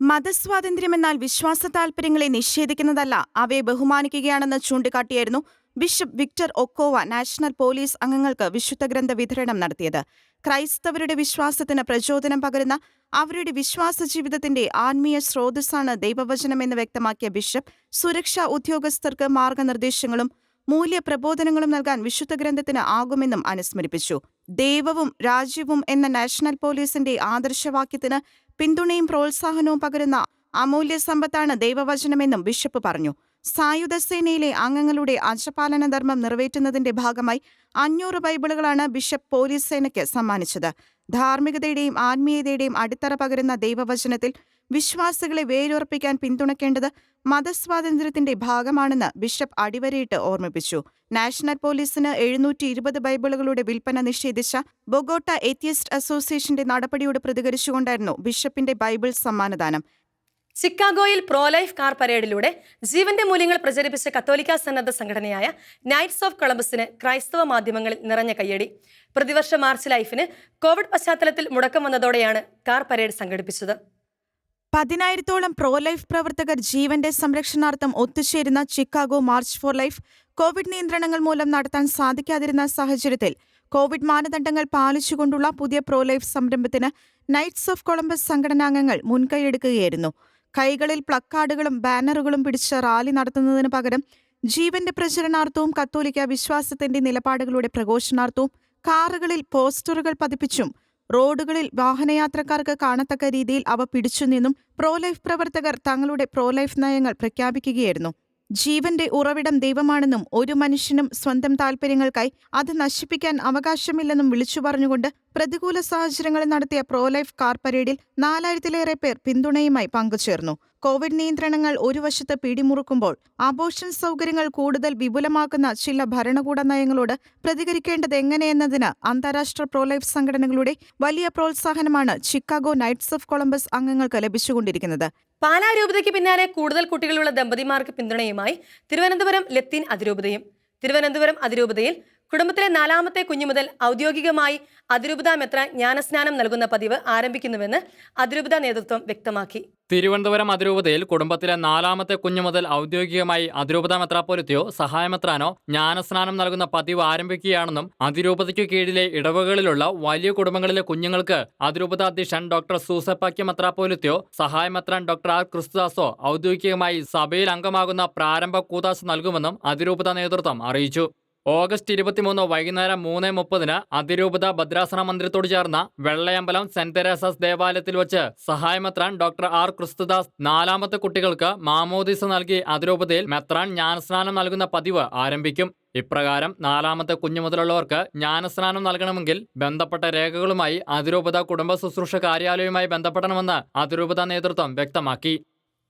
മതസ്വാതന്ത്ര്യം എന്നാൽ വിശ്വാസ താൽപര്യങ്ങളെ നിഷേധിക്കുന്നതല്ല അവയെ ബഹുമാനിക്കുകയാണെന്ന് ചൂണ്ടിക്കാട്ടിയായിരുന്നു bishop Victor Ochoa national police അംഗങ്ങൾക്ക് വിശുദ്ധ ഗ്രന്ഥ വിതരണം നടത്തിയത്. ക്രൈസ്തവരുടെ വിശ്വാസത്തിന് പ്രചോദനം പകരുന്ന അവരുടെ വിശ്വാസ ജീവിതത്തിന്റെ ആത്മീയ സ്രോതസ്സാണ് ദൈവവചനമെന്ന് വ്യക്തമാക്കിയ ബിഷപ്പ് സുരക്ഷാ ഉദ്യോഗസ്ഥർക്ക് മാർഗനിർദ്ദേശങ്ങളും മൂല്യപ്രബോധനങ്ങളും നൽകാൻ വിശുദ്ധ ഗ്രന്ഥത്തിന് ആകുമെന്നും അനുസ്മരിപ്പിച്ചു. ദൈവവും രാജ്യവും എന്ന നാഷണൽ പോലീസിന്റെ ആദർശവാക്യത്തിന് പിന്തുണയും പ്രോത്സാഹനവും പകരുന്ന അമൂല്യ സമ്പത്താണ് ദൈവവചനമെന്നും ബിഷപ്പ് പറഞ്ഞു. സായുധ സേനയിലെ അംഗങ്ങളുടെ അജപാലന ധർമ്മം നിറവേറ്റുന്നതിന്റെ ഭാഗമായി അഞ്ഞൂറ് ബൈബിളുകളാണ് ബിഷപ്പ് പോലീസ് സേനയ്ക്ക് സമ്മാനിച്ചത്. ധാർമ്മികതയുടെയും ആത്മീയതയുടെയും അടിത്തറ പകരുന്ന ദൈവവചനത്തിൽ വിശ്വാസികളെ വേരുറപ്പിക്കാൻ പിന്തുണയ്ക്കേണ്ടത് മതസ്വാതന്ത്ര്യത്തിന്റെ ഭാഗമാണെന്ന് ബിഷപ്പ് അടിവരയിട്ട് ഓർമ്മിപ്പിച്ചു. നാഷണൽ പോലീസിന് എഴുന്നൂറ്റി ഇരുപത് ബൈബിളുകളുടെ വിൽപ്പന നിഷേധിച്ച ബൊഗോട്ട എത്തിയസ്റ്റ് അസോസിയേഷന്റെ നടപടിയോട് പ്രതികരിച്ചുകൊണ്ടായിരുന്നു ബിഷപ്പിന്റെ ബൈബിൾ സമ്മാനദാനം. ചിക്കാഗോയിൽ പ്രോ ലൈഫ് കാർ പരേഡിലൂടെ ജീവന്റെ മൂല്യങ്ങൾ പ്രചരിപ്പിച്ച കത്തോലിക്ക സന്നദ്ധ സംഘടനയായ നൈറ്റ്സ് ഓഫ് കൊളംബസിന് ക്രൈസ്തവ മാധ്യമങ്ങളിൽ നിറഞ്ഞ കയ്യടി. പ്രതിവർഷ മാർച്ച് ലൈഫിന് കോവിഡ് പശ്ചാത്തലത്തിൽ മുടക്കം വന്നതോടെയാണ് കാർ പരേഡ് സംഘടിപ്പിച്ചത്. പതിനായിരത്തോളം പ്രോ ലൈഫ് പ്രവർത്തകർ ജീവന്റെ സംരക്ഷണാർത്ഥം ഒത്തുചേരുന്ന Chicago March for life Covid നിയന്ത്രണങ്ങൾ മൂലം നടത്താൻ സാധിക്കാതിരുന്ന സാഹചര്യത്തിൽ കോവിഡ് മാനദണ്ഡങ്ങൾ പാലിച്ചുകൊണ്ടുള്ള പുതിയ പ്രോ ലൈഫ് സംരംഭത്തിന് നൈറ്റ്സ് ഓഫ് കൊളംബസ് സംഘടനാംഗങ്ങൾ മുൻകൈയെടുക്കുകയായിരുന്നു. കൈകളിൽ പ്ലക്കാർഡുകളും ബാനറുകളും പിടിച്ച് റാലി നടത്തുന്നതിന് പകരം ജീവന്റെ പ്രചരണാർത്ഥവും കത്തോലിക്ക വിശ്വാസത്തിന്റെ നിലപാടുകളുടെ പ്രഘോഷണാർത്ഥവും കാറുകളിൽ പോസ്റ്ററുകൾ പതിപ്പിച്ചും റോഡുകളിൽ വാഹനയാത്രക്കാർക്ക് കാണത്തക്ക രീതിയിൽ അവ പിടിച്ചുനിന്നും പ്രോലൈഫ് പ്രവർത്തകർ തങ്ങളുടെ പ്രോലൈഫ് നയങ്ങൾ പ്രഖ്യാപിക്കുകയായിരുന്നു. ജീവന്റെ ഉറവിടം ദൈവമാണെന്നും ഒരു മനുഷ്യനും സ്വന്തം താൽപ്പര്യങ്ങൾക്കായി അത് നശിപ്പിക്കാൻ അവകാശമില്ലെന്നും വിളിച്ചു പറഞ്ഞുകൊണ്ട് പ്രതികൂല സാഹചര്യങ്ങളിൽ നടത്തിയ പ്രോലൈഫ് കാർ പരേഡിൽ നാലായിരത്തിലേറെ പേർ പിന്തുണയുമായി പങ്കുചേർന്നു കോവിഡ് നിയന്ത്രണങ്ങൾ ഒരു വശത്ത് പിടിമുറുക്കുമ്പോൾ ആഭോഷൻ സൗകര്യങ്ങൾ കൂടുതൽ വിപുലമാക്കുന്ന ചില ഭരണകൂട നയങ്ങളോട് പ്രതികരിക്കേണ്ടത് എങ്ങനെയെന്നതിന് അന്താരാഷ്ട്ര പ്രോലൈഫ് സംഘടനകളുടെ വലിയ പ്രോത്സാഹനമാണ് ചിക്കാഗോ നൈറ്റ്സ് ഓഫ് കൊളംബസ് അംഗങ്ങൾക്ക് ലഭിച്ചുകൊണ്ടിരിക്കുന്നത്. പാലാ രൂപതയ്ക്ക് പിന്നാലെ കൂടുതൽ കുട്ടികളുള്ള ദമ്പതിമാർക്ക് പിന്തുണയുമായി തിരുവനന്തപുരം ലത്തീൻ അതിരൂപതയും. തിരുവനന്തപുരം അതിരൂപതയിൽ കുടുംബത്തിലെ നാലാമത്തെ കുഞ്ഞു മുതൽ ഔദ്യോഗികമായി അതിരൂപത മെത്ര ജ്ഞാനസ്നാനം നൽകുന്ന പതിവ് ആരംഭിക്കുന്നുവെന്ന് അതിരൂപത നേതൃത്വം വ്യക്തമാക്കി. തിരുവനന്തപുരം അതിരൂപതയിൽ കുടുംബത്തിലെ നാലാമത്തെ കുഞ്ഞു മുതൽ ഔദ്യോഗികമായി അതിരൂപത മെത്രാപ്പൊരുത്തിയോ സഹായമെത്രാനോ ജ്ഞാനസ്നാനം നൽകുന്ന പതിവ് ആരംഭിക്കുകയാണെന്നും അതിരൂപതയ്ക്കു കീഴിലെ ഇടവകളിലുള്ള വലിയ കുടുംബങ്ങളിലെ കുഞ്ഞുങ്ങൾക്ക് അതിരൂപത അധ്യക്ഷൻ ഡോക്ടർ സൂസപ്പാക്യ മെത്രാപ്പോലിത്തയോ സഹായമെത്രാൻ ഡോക്ടർ ആർ ക്രിസ്തുദാസോ ഔദ്യോഗികമായി സഭയിൽ അംഗമാകുന്ന പ്രാരംഭ കൂതാശ നൽകുമെന്നും അതിരൂപത നേതൃത്വം അറിയിച്ചു. ഓഗസ്റ്റ് ഇരുപത്തിമൂന്ന് വൈകുന്നേരം മൂന്ന് മുപ്പതിന് അതിരൂപത ഭദ്രാസന മന്ദിരത്തോട് ചേർന്ന വെള്ളയമ്പലം സെന്റ് തെരേസസ് ദേവാലയത്തിൽ വെച്ച് സഹായമെത്രാൻ ഡോക്ടർ ആർ ക്രിസ്തുദാസ് നാലാമത്തെ കുട്ടികൾക്ക് മാമോദീസ നൽകി അതിരൂപതയിൽ മെത്രാൻ ജ്ഞാനസ്നാനം നൽകുന്ന പതിവ് ആരംഭിക്കും. ഇപ്രകാരം നാലാമത്തെ കുഞ്ഞു മുതലുള്ളവർക്ക് ജ്ഞാനസ്നാനം നൽകണമെങ്കിൽ ബന്ധപ്പെട്ട രേഖകളുമായി അതിരൂപത കുടുംബ ശുശ്രൂഷ കാര്യാലയവുമായി ബന്ധപ്പെടണമെന്ന് അതിരൂപത നേതൃത്വം വ്യക്തമാക്കി.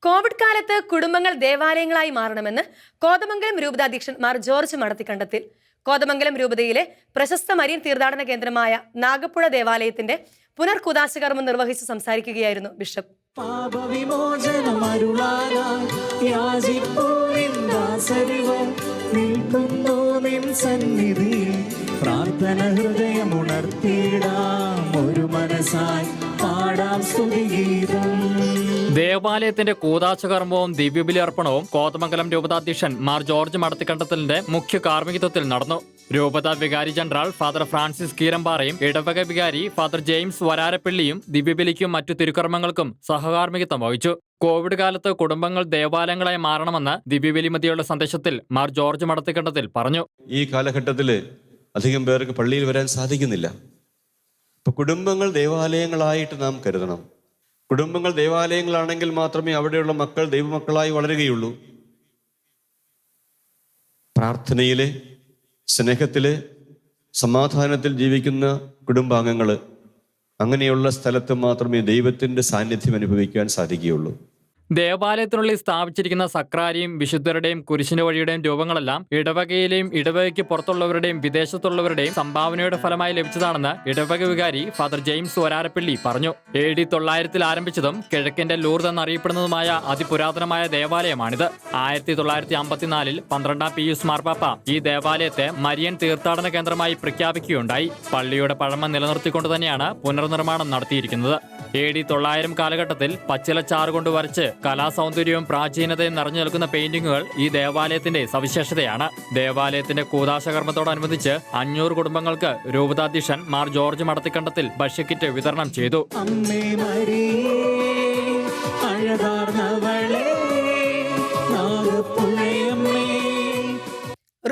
കോവിഡ് കാലത്ത് കുടുംബങ്ങൾ ദേവാലയങ്ങളായി മാറണമെന്ന് കോതമംഗലം രൂപതാധ്യക്ഷൻ മാർ ജോർജ് മടത്തിക്കണ്ടത്തിൽ. കോതമംഗലം രൂപതയിലെ പ്രശസ്ത മരീൻ തീർത്ഥാടന കേന്ദ്രമായ നാഗപ്പുഴ ദേവാലയത്തിന്റെ പുനർകുദാശ കർമ്മം നിർവഹിച്ച് സംസാരിക്കുകയായിരുന്നു ബിഷപ്പ്. പാപവിമോചനമരുളാനായി യാചിപ്പൂവിന്ദാസരിവർ നിൽക്കുന്നു നിൻ സന്നിധി പ്രാർത്ഥന ഉണർത്തിടാം ഒരു മനസ്സായി പാടാം സ്തുതിഗീതം ദേവാലയത്തിന്റെ കൂതാശകർമ്മവും ദിവ്യബലി അർപ്പണവും കോതമംഗലം രൂപതാധ്യക്ഷൻ മാർ ജോർജ് മടത്തിക്കണ്ടത്തിലിന്റെ മുഖ്യ കാർമ്മികത്വത്തിൽ നടന്നു. രൂപത വികാരി ജനറൽ ഫാദർ ഫ്രാൻസിസ് കീരമ്പാറയും ഇടവക വികാരി ഫാദർ ജെയിംസ് വരാരപ്പിള്ളിയും ദിവ്യബലിക്കും മറ്റു തിരുക്കർമ്മങ്ങൾക്കും സഹകാർമ്മികത്വം വഹിച്ചു. കോവിഡ് കാലത്ത് കുടുംബങ്ങൾ ദേവാലയങ്ങളായി മാറണമെന്ന് ദിവ്യബലി മധ്യയുള്ള സന്ദേശത്തിൽ മാർ ജോർജ് മടത്തിക്കണ്ടത്തിൽ പറഞ്ഞു. ഈ കാലഘട്ടത്തിൽ അധികം പേർക്ക് പള്ളിയിൽ വരാൻ സാധിക്കുന്നില്ല. ഇപ്പൊ കുടുംബങ്ങൾ ദേവാലയങ്ങളായിട്ട് നാം കരുതണം. കുടുംബങ്ങൾ ദേവാലയങ്ങളാണെങ്കിൽ മാത്രമേ അവിടെയുള്ള മക്കൾ ദൈവമക്കളായി വളരുകയുള്ളൂ. പ്രാർത്ഥനയിലെ സ്നേഹത്തിലെ സമാധാനത്തിൽ ജീവിക്കുന്ന കുടുംബാംഗങ്ങൾ അങ്ങനെയുള്ള സ്ഥലത്ത് മാത്രമേ ദൈവത്തിന്റെ സാന്നിധ്യം അനുഭവിക്കാൻ സാധിക്കുകയുള്ളൂ. ദേവാലയത്തിനുള്ളിൽ സ്ഥാപിച്ചിരിക്കുന്ന സക്രാരിയും വിശുദ്ധരുടെയും കുരിശിന് വഴിയുടെയും രൂപങ്ങളെല്ലാം ഇടവകയിലെയും ഇടവകയ്ക്ക് പുറത്തുള്ളവരുടെയും വിദേശത്തുള്ളവരുടെയും സംഭാവനയുടെ ഫലമായി ലഭിച്ചതാണെന്ന് ഇടവക വികാരി ഫാദർ ജെയിംസ് വരാരപ്പള്ളി പറഞ്ഞു. എ ഡി തൊള്ളായിരത്തിൽ ആരംഭിച്ചതും കിഴക്കിന്റെ ലൂർദ് എന്നറിയപ്പെടുന്നതുമായ അതിപുരാതനമായ ദേവാലയമാണിത്. ആയിരത്തി തൊള്ളായിരത്തി അമ്പത്തിനാലിൽ പന്ത്രണ്ടാം പിയൂസ് മാർപ്പാപ്പ ഈ ദേവാലയത്തെ മരിയൻ തീർത്ഥാടന കേന്ദ്രമായി പ്രഖ്യാപിക്കുകയുണ്ടായി. പള്ളിയുടെ പഴമ നിലനിർത്തിക്കൊണ്ട് തന്നെയാണ് പുനർനിർമ്മാണം നടത്തിയിരിക്കുന്നത്. എ ഡി തൊള്ളായിരം കാലഘട്ടത്തിൽ പച്ചിലച്ചാറ് കൊണ്ട് വരച്ച് കലാസൗന്ദര്യവും പ്രാചീനതയും നിറഞ്ഞു നിൽക്കുന്ന പെയിന്റിങ്ങുകൾ ഈ ദേവാലയത്തിന്റെ സവിശേഷതയാണ്. ദേവാലയത്തിന്റെ കൂതാശകർമ്മത്തോടനുബന്ധിച്ച് അഞ്ഞൂറ് കുടുംബങ്ങൾക്ക് രൂപതാധ്യക്ഷൻ മാർ ജോർജ് മടത്തിക്കണ്ടത്തിൽ ഭക്ഷ്യക്കിറ്റ് വിതരണം ചെയ്തു.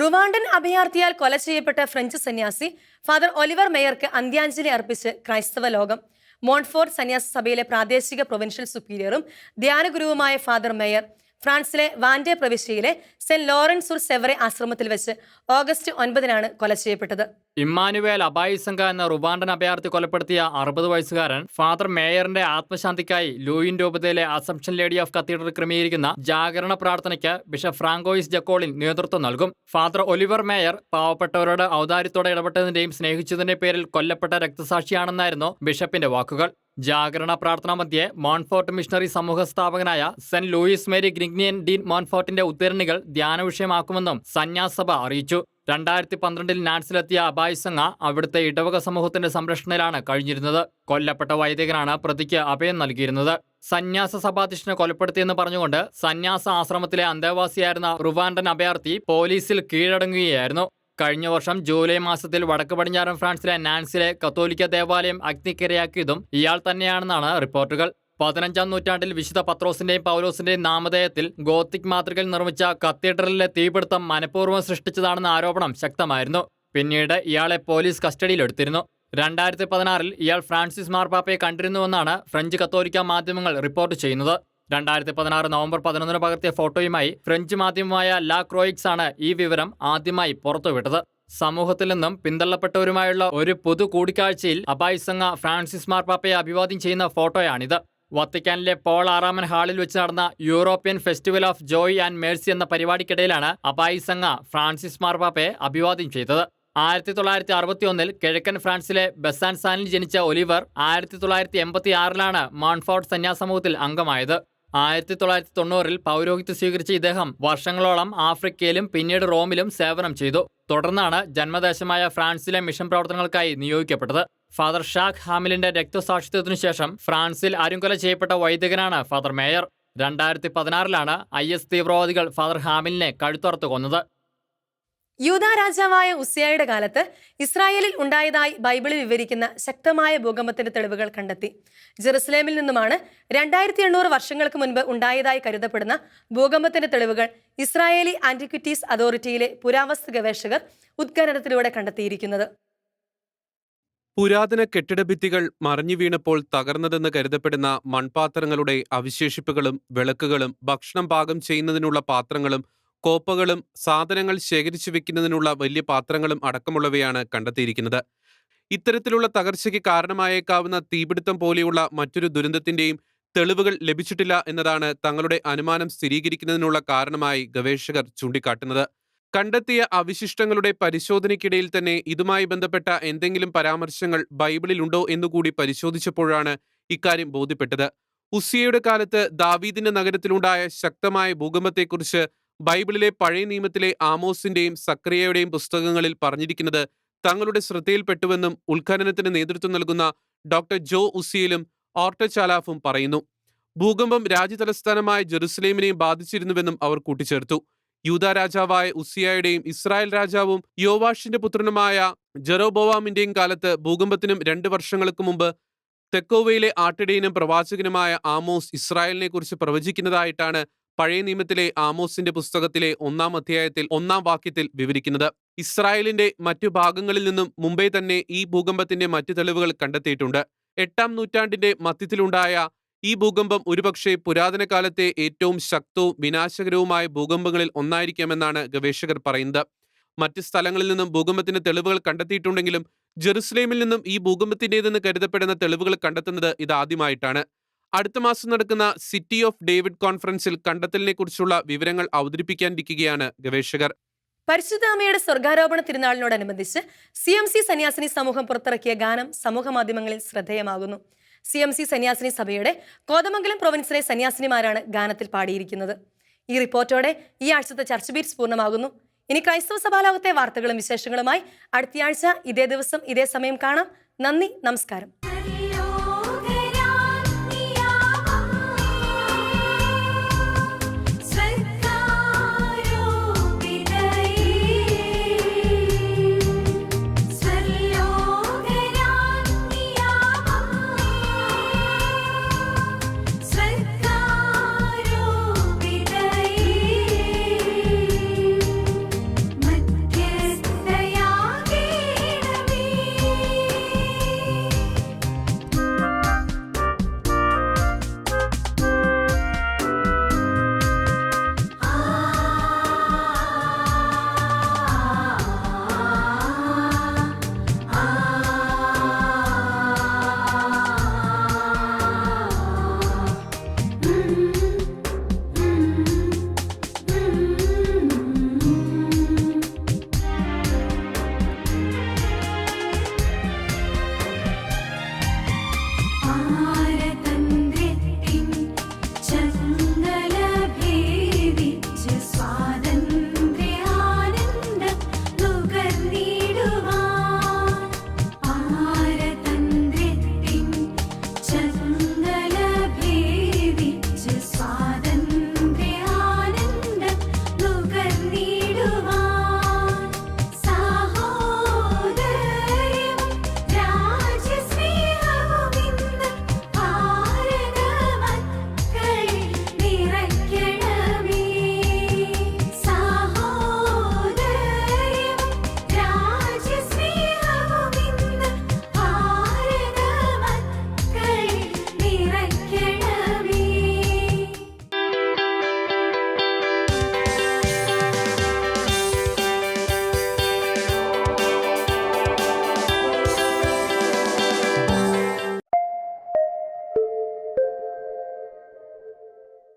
റുവാണ്ടൻ അഭയാർത്ഥിയാൽ കൊല ചെയ്യപ്പെട്ട ഫ്രഞ്ച് സന്യാസി ഫാദർ ഒലിവർ മേയർക്ക് അന്ത്യാഞ്ജലി അർപ്പിച്ച് ക്രൈസ്തവ ലോകം. മോൺഫോർട്ട് സന്യാസ സഭയിലെ പ്രാദേശിക പ്രൊവിൻഷ്യൽ സുപ്പീരിയറും ധ്യാനഗുരുവുമായ ഫാദർ മേയർ ഫ്രാൻസിലെ വാൻഡെ പ്രവിശ്യയിലെ സെന്റ് ലോറൻസ് ഉർ സെവറെ ആശ്രമത്തിൽ വെച്ച് ഓഗസ്റ്റ് ഒൻപതിനാണ് കൊല ചെയ്യപ്പെട്ടത്. ഇമ്മാനുവേൽ അബായിസംഗ എന്ന റുവാണ്ടൻ അഭയാർത്ഥി കൊലപ്പെടുത്തിയ അറുപത് വയസ്സുകാരൻ ഫാദർ മേയറിന്റെ ആത്മശാന്തിക്കായി ലൂയിൻ രൂപതയിലെ അസംഷൻ ലേഡി ഓഫ് കത്തീഡ്രൽ ക്രമീകരിക്കുന്ന ജാഗരണ പ്രാർത്ഥനയ്ക്ക് ബിഷപ്പ് ഫ്രാങ്കോയിസ് ജക്കോളിൻ നേതൃത്വം നൽകും. ഫാദർ ഒലിവർ മേയർ പാവപ്പെട്ടവരോട് ഔദാര്യത്തോടെ ഇടപെട്ടതിന്റെയും സ്നേഹിച്ചതിന്റെ പേരിൽ കൊല്ലപ്പെട്ട രക്തസാക്ഷിയാണെന്നായിരുന്നു ബിഷപ്പിന്റെ വാക്കുകൾ. ജാഗരണ പ്രാർത്ഥനാ മധ്യേ മോൺഫോർട്ട് മിഷണറി സമൂഹ സ്ഥാപകനായ saint Louis Marie Grignion de മോൺഫോർട്ടിന്റെ ഉദ്ധരണികൾ ധ്യാന വിഷയമാക്കുമെന്നും സന്യാസഭ അറിയിച്ചു. രണ്ടായിരത്തി പന്ത്രണ്ടിൽ നാൻസിലെത്തിയ അബായിസംഗ അവിടുത്തെ ഇടവക സമൂഹത്തിന്റെ സംരക്ഷണയിലാണ് കഴിഞ്ഞിരുന്നത്. കൊല്ലപ്പെട്ട വൈദികനാണ് പ്രതിക്ക് അഭയം നൽകിയിരുന്നത്. സന്യാസ സഭാധ്യക്ഷനെ കൊലപ്പെടുത്തിയെന്ന് പറഞ്ഞുകൊണ്ട് സന്യാസ ആശ്രമത്തിലെ അന്തേവാസിയായിരുന്ന റുവാൻഡൻ അഭയാർത്ഥി പോലീസിൽ കീഴടങ്ങുകയായിരുന്നു. കഴിഞ്ഞ വർഷം ജൂലൈ മാസത്തിൽ വടക്ക് പടിഞ്ഞാറൻ ഫ്രാൻസിലെ നാൻസിലെ കത്തോലിക്ക ദേവാലയം അഗ്നിക്കിരയാക്കിയതും ഇയാൾ തന്നെയാണെന്നാണ് റിപ്പോർട്ടുകൾ. പതിനഞ്ചാം നൂറ്റാണ്ടിൽ വിശുദ്ധ പത്രോസിന്റെയും പൗലോസിന്റെയും നാമധേയത്തിൽ ഗോത്തിക് മാതൃകയിൽ നിർമ്മിച്ച കത്തീഡ്രലിലെ തീപിടുത്തം മനഃപൂർവം സൃഷ്ടിച്ചതാണെന്ന ആരോപണം ശക്തമായിരുന്നു. പിന്നീട് ഇയാളെ പോലീസ് കസ്റ്റഡിയിലെടുത്തിരുന്നു രണ്ടായിരത്തി പതിനാറിൽ ഇയാൾ ഫ്രാൻസിസ് മാർപ്പാപ്പയെ കണ്ടിരുന്നുവെന്നാണ് ഫ്രഞ്ച് കത്തോലിക്ക മാധ്യമങ്ങൾ റിപ്പോർട്ട് ചെയ്യുന്നത്. രണ്ടായിരത്തി പതിനാറ് നവംബർ പതിനൊന്നിന് പകർത്തിയ ഫോട്ടോയുമായി ഫ്രഞ്ച് മാധ്യമമായ ലാ ക്രോയിക്സ് ആണ് ഈ വിവരം ആദ്യമായി പുറത്തുവിട്ടത്. സമൂഹത്തിൽ നിന്നും പിന്തള്ളപ്പെട്ടവരുമായുള്ള ഒരു പൊതു കൂടിക്കാഴ്ചയിൽ അബായിസംഗ ഫ്രാൻസിസ് മാർപ്പാപ്പയെ അഭിവാദ്യം ചെയ്യുന്ന ഫോട്ടോയാണിത്. വത്തിക്കാനിലെ പോൾ ആറാമൻ ഹാളിൽ വെച്ച് നടന്ന European festival of joy and mercy എന്ന പരിപാടിക്കിടയിലാണ് അബായിസംഗ ഫ്രാൻസിസ് മാർപ്പാപ്പയെ അഭിവാദ്യം ചെയ്തത്. ആയിരത്തി തൊള്ളായിരത്തി അറുപത്തി ഒന്നിൽ കിഴക്കൻ ഫ്രാൻസിലെ ബസാൻസാനിൽ ജനിച്ച ഒലിവർ ആയിരത്തി തൊള്ളായിരത്തി എൺപത്തി ആറിലാണ് മാൺഫോർഡ് സന്യാസമൂഹത്തിൽ അംഗമായത്. ആയിരത്തി തൊള്ളായിരത്തി തൊണ്ണൂറിൽ പൗരോഹിത്യം സ്വീകരിച്ച ഇദ്ദേഹം വർഷങ്ങളോളം ആഫ്രിക്കയിലും പിന്നീട് റോമിലും സേവനം ചെയ്തു. തുടർന്നാണ് ജന്മദേശമായ ഫ്രാൻസിലെ മിഷൻ പ്രവർത്തനങ്ങൾക്കായി നിയോഗിക്കപ്പെട്ടത്. ഫാദർ ഷാഖ് ഹാമിലിന്റെ രക്തസാക്ഷിത്വത്തിനു ശേഷം ഫ്രാൻസിൽ അരുങ്കൊല ചെയ്യപ്പെട്ട വൈദികനാണ് ഫാദർ മേയർ. രണ്ടായിരത്തി പതിനാറിലാണ് ഐ എസ് തീവ്രവാദികൾ ഫാദർ ഹാമിലിനെ കഴുത്തറുത്ത് കൊന്നത്. യൂത രാജാവായ ഉസിയായുടെ കാലത്ത് ഇസ്രായേലിൽ ഉണ്ടായതായി ബൈബിളിൽ വിവരിക്കുന്ന ശക്തമായ ഭൂകമ്പത്തിന്റെ തെളിവുകൾ കണ്ടെത്തി. ജെറുസലേമിൽ നിന്നുമാണ് രണ്ടായിരത്തി എണ്ണൂറ് വർഷങ്ങൾക്ക് മുൻപ് ഉണ്ടായതായി കരുതപ്പെടുന്ന ഭൂകമ്പത്തിന്റെ തെളിവുകൾ ഇസ്രായേലി ആന്റിക്വിറ്റീസ് അതോറിറ്റിയിലെ പുരാവസ്തു ഗവേഷകർ ഉദ്ഘാടനത്തിലൂടെ കണ്ടെത്തിയിരിക്കുന്നത്. പുരാതന കെട്ടിടഭിത്തികൾ മറിഞ്ഞു വീണപ്പോൾ തകർന്നതെന്ന് കരുതപ്പെടുന്ന മൺപാത്രങ്ങളുടെ അവശേഷിപ്പുകളും വിളക്കുകളും ഭക്ഷണം പാകം ചെയ്യുന്നതിനുള്ള പാത്രങ്ങളും കോപ്പകളും സാധനങ്ങൾ ശേഖരിച്ചു വെക്കുന്നതിനുള്ള വലിയ പാത്രങ്ങളും അടക്കമുള്ളവയാണ് കണ്ടെത്തിയിരിക്കുന്നത്. ഇത്തരത്തിലുള്ള തകർച്ചയ്ക്ക് കാരണമായേക്കാവുന്ന തീപിടുത്തം പോലെയുള്ള മറ്റൊരു ദുരന്തത്തിന്റെയും തെളിവുകൾ ലഭിച്ചിട്ടില്ല എന്നതാണ് തങ്ങളുടെ അനുമാനം സ്ഥിരീകരിക്കുന്നതിനുള്ള കാരണമായി ഗവേഷകർ ചൂണ്ടിക്കാട്ടുന്നത്. കണ്ടെത്തിയ അവശിഷ്ടങ്ങളുടെ പരിശോധനയ്ക്കിടയിൽ തന്നെ ഇതുമായി ബന്ധപ്പെട്ട എന്തെങ്കിലും പരാമർശങ്ങൾ ബൈബിളിലുണ്ടോ എന്നുകൂടി പരിശോധിച്ചപ്പോഴാണ് ഇക്കാര്യം ബോധ്യപ്പെട്ടത്. ഉസിയയുടെ കാലത്ത് ദാവീദിന്റെ നഗരത്തിലുണ്ടായ ശക്തമായ ഭൂകമ്പത്തെക്കുറിച്ച് ബൈബിളിലെ പഴയ നിയമത്തിലെ ആമോസിന്റെയും സക്രിയയുടെയും പുസ്തകങ്ങളിൽ പറഞ്ഞിരിക്കുന്നത് തങ്ങളുടെ ശ്രദ്ധയിൽപ്പെട്ടുവെന്നും ഉത്ഖനനത്തിന് നേതൃത്വം നൽകുന്ന ഡോക്ടർ ജോ ഉസിയലും ഓർട്ടചാലാഫും പറയുന്നു. ഭൂകമ്പം രാജ്യതലസ്ഥാനമായ ജെറുസലേമിനെയും ബാധിച്ചിരുന്നുവെന്നും അവർ കൂട്ടിച്ചേർത്തു. യൂത രാജാവായ ഉസിയായുടെയും ഇസ്രായേൽ രാജാവും യോവാഷിന്റെ പുത്രനുമായ ജെറോബോവാമിന്റെയും കാലത്ത് ഭൂകമ്പത്തിനും രണ്ട് വർഷങ്ങൾക്ക് മുമ്പ് തെക്കോവയിലെ ആട്ടിടയനും പ്രവാചകനുമായ ആമോസ് ഇസ്രായേലിനെ കുറിച്ച് പ്രവചിക്കുന്നതായിട്ടാണ് പഴയ നിയമത്തിലെ ആമോസിന്റെ പുസ്തകത്തിലെ ഒന്നാം അധ്യായത്തിൽ ഒന്നാം വാക്യത്തിൽ വിവരിക്കുന്നത് ഇസ്രായേലിന്റെ മറ്റു ഭാഗങ്ങളിൽ നിന്നും മുംബൈ തന്നെ ഈ ഭൂകമ്പത്തിന്റെ മറ്റു തെളിവുകൾ കണ്ടെത്തിയിട്ടുണ്ട്. എട്ടാം നൂറ്റാണ്ടിന്റെ മധ്യത്തിലുണ്ടായ ഈ ഭൂകമ്പം ഒരുപക്ഷെ പുരാതന കാലത്തെ ഏറ്റവും ശക്തവും വിനാശകരവുമായ ഭൂകമ്പങ്ങളിൽ ഒന്നായിരിക്കാമെന്നാണ് ഗവേഷകർ പറയുന്നത്. മറ്റ് സ്ഥലങ്ങളിൽ നിന്നും ഭൂകമ്പത്തിന്റെ തെളിവുകൾ കണ്ടെത്തിയിട്ടുണ്ടെങ്കിലും ജെറുസലേമിൽ നിന്നും ഈ ഭൂകമ്പത്തിന്റെതെന്ന് കരുതപ്പെടുന്ന തെളിവുകൾ കണ്ടെത്തുന്നത് ഇതാദ്യമായിട്ടാണ്. അടുത്ത മാസം നടക്കുന്ന സിറ്റി ഓഫ് ഡേവിഡ് കോൺഫറൻസിൽ കണ്ടെത്തലിനെ കുറിച്ചുള്ള വിവരങ്ങൾ അവതരിപ്പിക്കാനിരിക്കുകയാണ് ഗവേഷകർ. പരിശുദ്ധാമയുടെ സ്വർഗാരോപണ തിരുനാളിനോടനുബന്ധിച്ച് സി എം സി സന്യാസിനി സമൂഹം പുറത്തിറക്കിയ ഗാനം സമൂഹ മാധ്യമങ്ങളിൽ ശ്രദ്ധേയമാകുന്നു. സി എം സി സന്യാസിനി സഭയുടെ കോതമംഗലം പ്രൊവിൻസിലെ സന്യാസിനിമാരാണ് ഗാനത്തിൽ പാടിയിരിക്കുന്നത്. ഈ റിപ്പോർട്ടോടെ ഈ ആഴ്ചത്തെ ചർച്ച ബീറ്റ്സ് പൂർണമാകുന്നു. ഇനി ക്രൈസ്തവ സഭാലോകത്തെ വാർത്തകളും വിശേഷങ്ങളുമായി അടുത്തയാഴ്ച ഇതേ ദിവസം ഇതേ സമയം കാണാം. നന്ദി നമസ്കാരം.